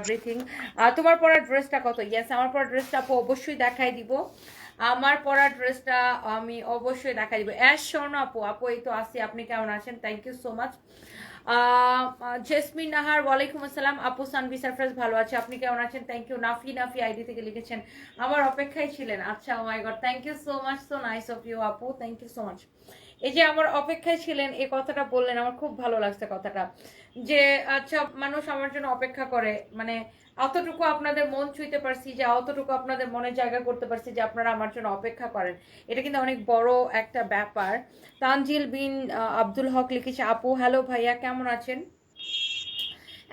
Everything তোমার পরার ড্রেসটা কত? ইয়েস আমার পরার ড্রেসটা আপু অবশ্যই দেখাই দিব। আমার পরার ড্রেসটা আমি অবশ্যই দেখাই দিব। অ্যাশ স্বর্ণ আপু। আপু, এই তো আসি আপনি কেমন আছেন? Thank you so much Jesmin Nahar, ওয়ালাইকুম আসসালাম। আপু সানবি সারফরাজ, ভালো আছে। আপনি কেমন আছেন? Thank you Nafi Nafi ID থেকে লিখেছেন। আমার অপেক্ষায় ছিলেন। আচ্ছা my god thank you so much so nice of you আপু। থ্যাংক ইউ সো মাচ এই যে আমার অপেক্ষায় ছিলেন, এই কথাটা বললেন, আমার খুব ভালো লাগছে কথাটা। যে আচ্ছা মানুষ আমার জন্য অপেক্ষা করে। মানে অতটুকু আপনাদের মন ছুঁইতে পারছি যে অতটুকু আপনাদের মনে জায়গা করতে পারছি যে, আপনারা আমার জন্য অপেক্ষা করেন। এটা কিন্তু অনেক বড় একটা ব্যাপার। তানজিল বিন আব্দুল হক লিখেছে, আপু হ্যালো ভাইয়া, কেমন আছেন?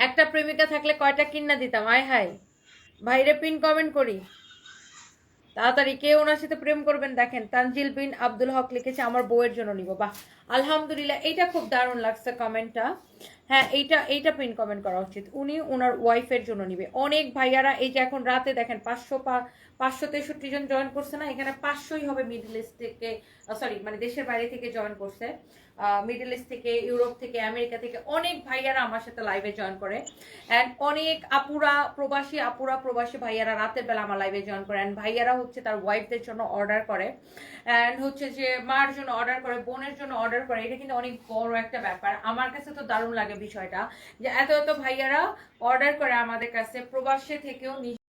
একটা প্রেমিকা থাকলে কয়টা কিন্না দিতাম? আয় হাই ভাইরে পিন কমেন্ট করি। তাড়াতাড়ি কে ওনার সাথে প্রেম করবেন দেখেন। তানজিল বিন আব্দুল হক লিখেছে, আমার বউয়ের জন্য নিব। বাহ। আলহামদুলিল্লাহ, এইটা খুব দারুণ লাগছে কমেন্টটা হ্যাঁ এইটা এইটা পিন কমেন্ট করা উচিত। উনি ওনার ওয়াইফের জন্য নিবে। অনেক ভাইয়ারা এই যে এখন রাতে দেখেন পাঁচশো পাঁচশো তেষট্টি জন জয়েন করছে না, এখানে পাঁচশোই হবে মিডল ইস্ট থেকে সরি মানে দেশের বাইরে থেকে জয়েন করছে। মিডল ইস্ট থেকে, ইউরোপ থেকে, আমেরিকা থেকে অনেক ভাইয়ারা আমার সাথে লাইভে জয়েন করে। অ্যান্ড অনেক আপুরা প্রবাসী আপুরা প্রবাসী ভাইয়ারা রাতের বেলা আমার লাইভে জয়েন করে। অ্যান্ড ভাইয়ারা হচ্ছে তার ওয়াইফদের জন্য অর্ডার করে। অ্যান্ড হচ্ছে যে মার জন্য অর্ডার করে, বোনের জন্য অর্ডার করে। এটা কিন্তু অনেক বড় একটা ব্যাপার। আমার কাছে তো দারুণ লাগে বিষয়টা যে এত এত ভাইয়ারা অর্ডার করে আমাদের কাছে প্রবাসে থেকেও নিজ